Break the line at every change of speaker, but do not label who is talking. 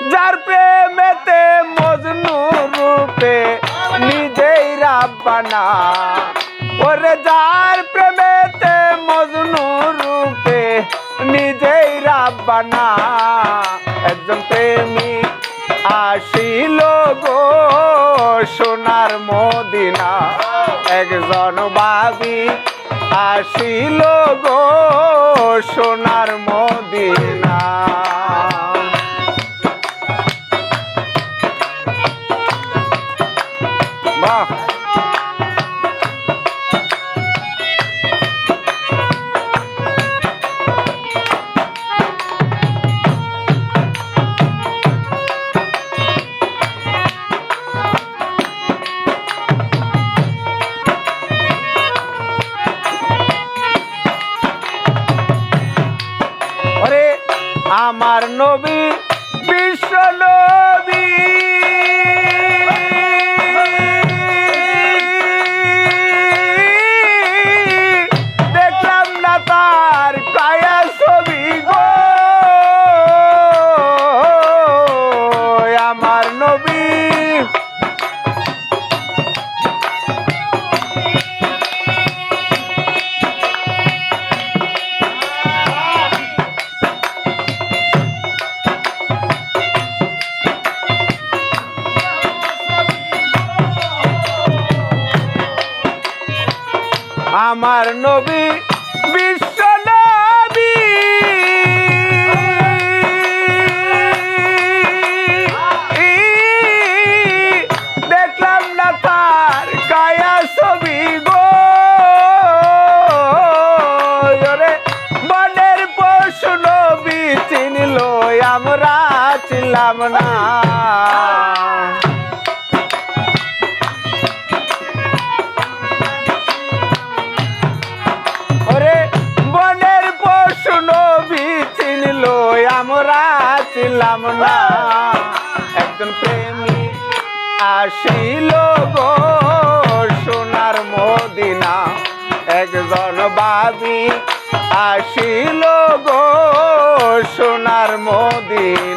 যার প্রেমেতে মজনু রূপে নিজেই রাব্বানা ওরে যার প্রেমেতে মজনু রূপে নিজেই রাব্বানা একজন প্রেমিক আসিল গো সোনার মদিনা। একজন বাবি আসিল গো সোনার মদিনা। বাহ আমার নবী বিশ্ব নবী। আমার নবী। আমার নবী ওরে বনের পশু নবী চিনল, আমরা ছিলাম না। ওরে বনের পশু নবী চিনল, আমরা ছিলাম না। একজন প্রেমী আসিল গো সোনার মদিনা। একজন বাদী আসিল গো সোনার মদিনা